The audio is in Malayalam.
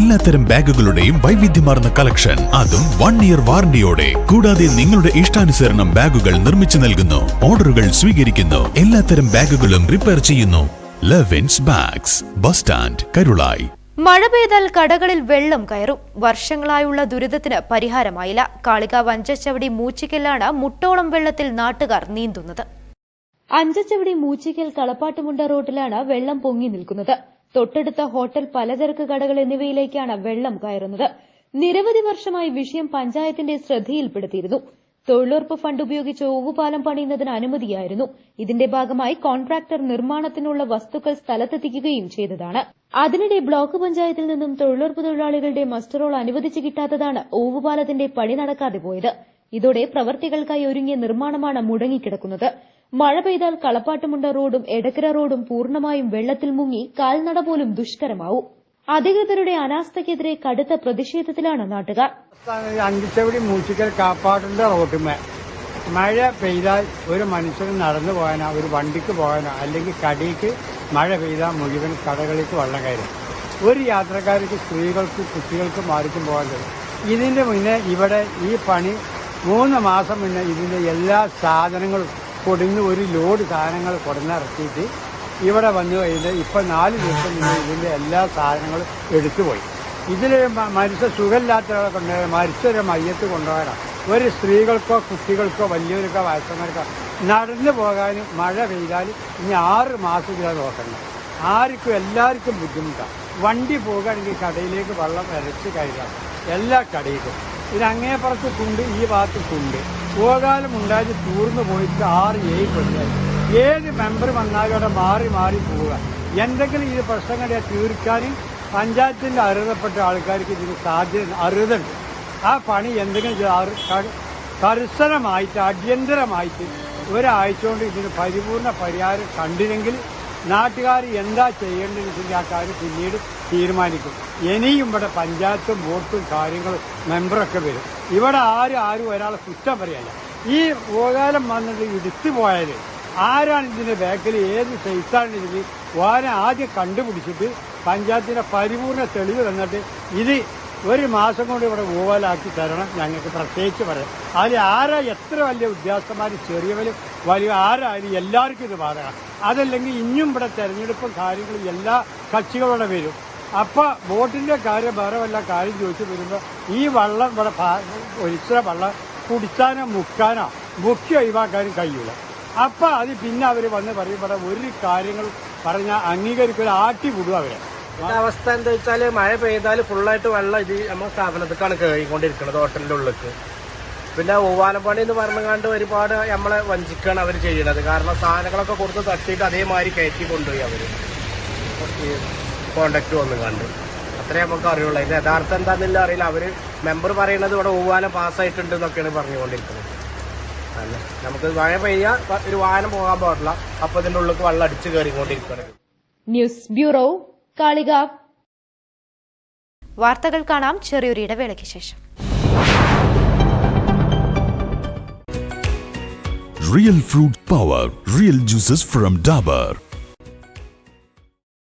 എല്ലാത്തരം ബാഗുകളുടെയും വൈവിധ്യമാർന്ന കളക്ഷൻ. അതും വൺ ഇയർ വാറണ്ടിയോടെ കൂടാതെ നിങ്ങളുടെ ഇഷ്ടാനുസരണം ബാഗുകൾ നിർമ്മിച്ചു നൽകുന്നു. ഓർഡറുകൾ സ്വീകരിക്കുന്നു. എല്ലാത്തരം ബാഗുകളും റിപ്പയർ ചെയ്യുന്നു. Levin's bags bus stand Karulai മഴ പെയ്താൽ കടകളിൽ വെള്ളം കയറും. വർഷങ്ങളായുള്ള ദുരിതത്തിന് പരിഹാരമായില്ല. കാളിക വഞ്ചച്ചവടി മൂച്ചിക്കലാണ് മുട്ടോളം വെള്ളത്തിൽ നാട്ടുകാർ നീന്തുന്നത്. അഞ്ചച്ചവടി മൂച്ചിക്കൽ കളപ്പാട്ടുമുണ്ട റോഡിലാണ് വെള്ളം പൊങ്ങി നിൽക്കുന്നത്. തൊട്ടടുത്ത ഹോട്ടൽ പലചരക്ക് കടകൾ എന്നിവയിലേക്കാണ് വെള്ളം കയറുന്നത്. നിരവധി വർഷമായി വിഷയം പഞ്ചായത്തിന്റെ ശ്രദ്ധയിൽപ്പെടുത്തിയിരുന്നു. തൊഴിലുറപ്പ് ഫണ്ട് ഉപയോഗിച്ച് ഓവുപാലം പണിയുന്നതിന് അനുമതിയായിരുന്നു. ഇതിന്റെ ഭാഗമായി കോൺട്രാക്ടർ നിർമ്മാണത്തിനുള്ള വസ്തുക്കൾ സ്ഥലത്തെത്തിക്കുകയും ചെയ്തതാണ്. അതിനിടെ ബ്ലോക്ക് പഞ്ചായത്തിൽ നിന്നും തൊഴിലുറപ്പ് തൊഴിലാളികളുടെ മസ്റ്ററോൾ അനുവദിച്ചു കിട്ടാത്തതാണ് ഓവുപാലത്തിന്റെ പണി നടക്കാതെ പോയത്. ഇതോടെ പ്രവർത്തികൾക്കായി ഒരുങ്ങിയ നിർമ്മാണമാണ് മുടങ്ങിക്കിടക്കുന്നത്. മഴ പെയ്താൽ കളപ്പാട്ടുമുണ്ട റോഡും എടക്കര റോഡും പൂർണമായും വെള്ളത്തിൽ മുങ്ങി കാൽനട പോലും ദുഷ്കരമാവും. അധികൃതരുടെ അനാസ്ഥയ്ക്കെതിരെ കടുത്ത പ്രതിഷേധത്തിലാണ് നാട്ടുകാർ. അഞ്ചിച്ചവടി മൂച്ചിക്കൽ കാപ്പാട്ടിന്റെ റോട്ടുമേ മഴ പെയ്താൽ ഒരു മനുഷ്യന് നടന്നു പോകാനോ ഒരു വണ്ടിക്ക് പോകാനോ അല്ലെങ്കിൽ കടിക്ക് മഴ പെയ്താൽ മുഴുവൻ കടകളിലേക്ക് വെള്ളം കയറും. ഒരു യാത്രക്കാർക്ക് സ്ത്രീകൾക്ക് കുട്ടികൾക്കും മാറിക്കും പോകാൻ കഴിയും. ഇതിന്റെ മുന്നേ ഇവിടെ ഈ പണി മൂന്ന് മാസം മുന്നേ ഇതിന്റെ എല്ലാ സാധനങ്ങളും കൊടുന്ന് ഒരു ലോഡ് സാധനങ്ങൾ കൊടുന്നിറക്കിയിട്ട് ഇവിടെ വന്നു കഴിഞ്ഞാൽ ഇപ്പം നാല് ദിവസം നിന്ന് ഇതിന്റെ എല്ലാ സാധനങ്ങളും എടുത്തുപോയി ഇതിൽ മനുഷ്യ സുഖമില്ലാത്തവരെ കൊണ്ടുപോയ മരിച്ചൊരു മയ്യത്ത് കൊണ്ടുപോകാനാണ് ഒരു സ്ത്രീകൾക്കോ കുട്ടികൾക്കോ വലിയവർക്കോ വയസ്സന്മാർക്കോ നടന്നു പോകാനും മഴ പെയ്താൽ ഇനി ആറ് മാസം ഇതിലാണ് നോക്കണം. ആർക്കും എല്ലാവർക്കും ബുദ്ധിമുട്ടാണ് വണ്ടി പോകുകയാണെങ്കിൽ കടയിലേക്ക് വെള്ളം ഇരച്ച് കയറാം എല്ലാ കടയിലും. ഇത് അങ്ങേപ്പുറത്ത് കുണ്ട് ഈ ഭാഗത്ത് കുണ്ട്. പോകാലം ഉണ്ടായി തൂർന്നു പോയിട്ട് ആറ് ഏഴ് കൊല്ലായി. ഏത് മെമ്പർ വന്നാലും അവിടെ മാറി മാറി പോവുക. എന്തെങ്കിലും ഈ പ്രശ്നങ്ങളെ തീർക്കാൻ പഞ്ചായത്തിന്റെ അർഹതപ്പെട്ട ആൾക്കാർക്ക് ഇതിന് സാധ്യത അർഹതയുണ്ട്. ആ പണി എന്തെങ്കിലും കർശനമായിട്ട് അടിയന്തരമായിട്ട് ഒരാഴ്ച കൊണ്ട് ഇതിന് പരിപൂർണ പരിഹാരം കണ്ടില്ലെങ്കിൽ നാട്ടുകാർ എന്താ ചെയ്യേണ്ടതെന്ന് ആ കാര്യം പിന്നീട് തീരുമാനിക്കും. ഇനിയും ഇവിടെ പഞ്ചായത്തും വോട്ടും കാര്യങ്ങളും മെമ്പറൊക്കെ വരും. ഇവിടെ ആരും ആരും ഒരാളെ കുറ്റം പറയല്ല. ഈ ഓകാലം വന്നിട്ട് ഇടുത്തു പോയാൽ ആരാണ് ഇതിന്റെ ബാക്കിൽ ഏത് സൈസാണ് ഇതിൽ ഓനെ ആദ്യം കണ്ടുപിടിച്ചിട്ട് പഞ്ചായത്തിന്റെ പരിപൂർണ തെളിവ് തന്നിട്ട് ഇത് ഒരു മാസം കൊണ്ട് ഇവിടെ ഊവലാക്കി തരണം. ഞങ്ങൾക്ക് പ്രത്യേകിച്ച് പറയാം. അതിൽ ആരാ എത്ര വലിയ ഉദ്യോഗസ്ഥന്മാർ ചെറിയവരും വലിയ ആരായാലും എല്ലാവർക്കും ഇത് ബാധകം അതല്ലെങ്കിൽ ഇനിയും ഇവിടെ തെരഞ്ഞെടുപ്പും കാര്യങ്ങളും എല്ലാ കക്ഷികളോടെ വരും അപ്പൊ ബോട്ടിന്റെ കാര്യം വേറെ വല്ല കാര്യം ചോദിച്ചു വരുമ്പോൾ ഈ വള്ളം ഇവിടെ ഒരിച്ചിര വള്ളം കുടിച്ചാനോ മുക്കാനോ മുക്കി ഒഴിവാക്കാനും കഴിയൂല. അപ്പൊ അത് പിന്നെ അവർ വന്ന് പറയും ഇവിടെ ഒരു കാര്യങ്ങൾ പറഞ്ഞാൽ അംഗീകരിക്കില്ല ആട്ടി വിടും അവരെ. അവസ്ഥ എന്താ വെച്ചാൽ മഴ പെയ്താൽ ഫുള്ളായിട്ട് വെള്ളം ഇത് നമ്മുടെ സ്ഥാപനത്തേക്കാണ് കയറിക്കൊണ്ടിരിക്കുന്നത് ഹോട്ടലിന്റെ ഉള്ളിലേക്ക് പിന്നെ ഓവാനപ്പണി എന്ന് പറഞ്ഞുകൊണ്ട് ഒരുപാട് നമ്മളെ വഞ്ചിക്കാണ് അവർ ചെയ്യണത്. കാരണം സാധനങ്ങളൊക്കെ കൊടുത്ത് തട്ടിയിട്ട് അതേമാതിരി കയറ്റി കൊണ്ടുപോയി അവർ. കോണ്ടാക്ട് വന്നു കണ്ട് അത്രേ നമുക്ക് അറിയുള്ളൂ. ഇത് യഥാർത്ഥം എന്താണെന്നില്ല അറിയില്ല. അവർ മെമ്പർ പറയുന്നത് ഇവിടെ ഓവാലം പാസ്സായിട്ടുണ്ട് എന്നൊക്കെയാണ് പറഞ്ഞുകൊണ്ടിരിക്കുന്നത്. അല്ല? നമുക്ക് മഴ പെയ്യാ ഒരു വാഹനം പോകാൻ പാടില്ല. അപ്പൊ ഇതിന്റെ ഉള്ളിൽ വെള്ളം അടിച്ചു കയറിക്കൊണ്ടിരിക്കുന്നത് ന്യൂസ് ബ്യൂറോ കാളിക. വാർത്തകൾ കാണാം. ചെറിയൊരു ഇടവേളയ്ക്ക് ശേഷം. Real fruit power real juices from Dabur